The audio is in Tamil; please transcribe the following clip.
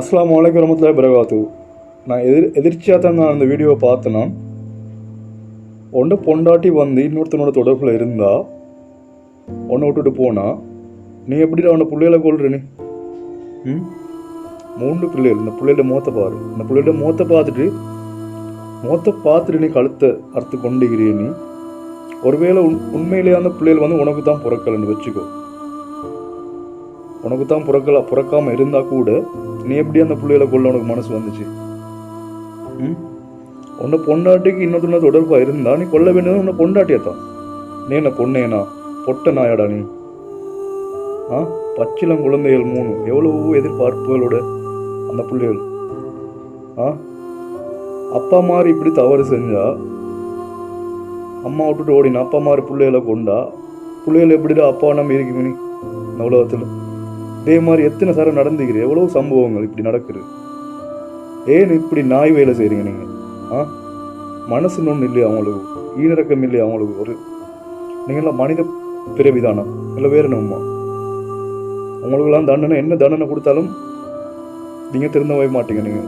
அஸ்லாம் வலைக்கம் வரமத்துல பிரகாத்து நான் எதிர் எதிர்ச்சியாக தான் நான் அந்த வீடியோவை பார்த்தேன்? ஒன்று பொண்டாட்டி வந்து இன்னொருத்தனோட தொடர்பில் இருந்தா ஒன்று விட்டுட்டு போனா நீ எப்படி அவனை பிள்ளைகளை கொள்ற நீ ம்? மூன்று பிள்ளைகள். இந்த பிள்ளையில மூத்த பாரு. இந்த பிள்ளையில மூத்த பார்த்துட்டு மூத்த பார்த்துட்டு நீ கழுத்தை அறுத்து கொண்டுகிறீ நீ ஒருவேளை உண் உண்மையிலேயே அந்த பிள்ளைகள் வந்து உனக்கு தான் பிறக்கலன்னு வச்சுக்கோ. உனக்கு தான் பிறக்கல பிறக்காமல் இருந்தால் கூட நீ எப்படி அந்த பிள்ளைகளை கொள்ள உனக்கு மனசு வந்துச்சு? ம்? உன்னை பொண்டாட்டிக்கு இன்னொருத்தன தொடர்பாக இருந்தா நீ கொல்ல வேண்டியது உன்னை பொண்டாட்டியை தான் நீ என்ன பொண்ணேனா? பொட்ட நாயாடா நீ. ஆ? பச்சிலம் குழந்தைகள் மூணு. எவ்வளவு எதிர்பார்ப்புகளோட அந்த பிள்ளைகள். ஆ? அப்பா மாதிரி இப்படி தவறு செஞ்சா அம்மா விட்டுட்டு ஓடினா அப்பா மாதிரி பிள்ளைகளை கொண்டா பிள்ளைகள் எப்படிடா அப்பா நம்ம இருக்கீங்க நீ? இந்த உலகத்தில். இதே மாதிரி எத்தனை சாரம் நடந்துக்கிறீ எவ்வளோ சம்பவங்கள் இப்படி நடக்குது? ஏன் இப்படி நாய் வேலை செய்கிறீங்க நீங்கள் ஆ? மனசுன்னு ஒன்று இல்லையா அவங்களுக்கு? ஈனிறக்கம் இல்லையா அவங்களுக்கு? ஒரு நீங்களாம் மனித பிறவிதானா? இல்லை வேறு நம்மா உங்களுக்கெல்லாம் தண்டனை என்ன தண்டனை கொடுத்தாலும் நீங்கள் திறந்த போய் மாட்டீங்க நீங்கள்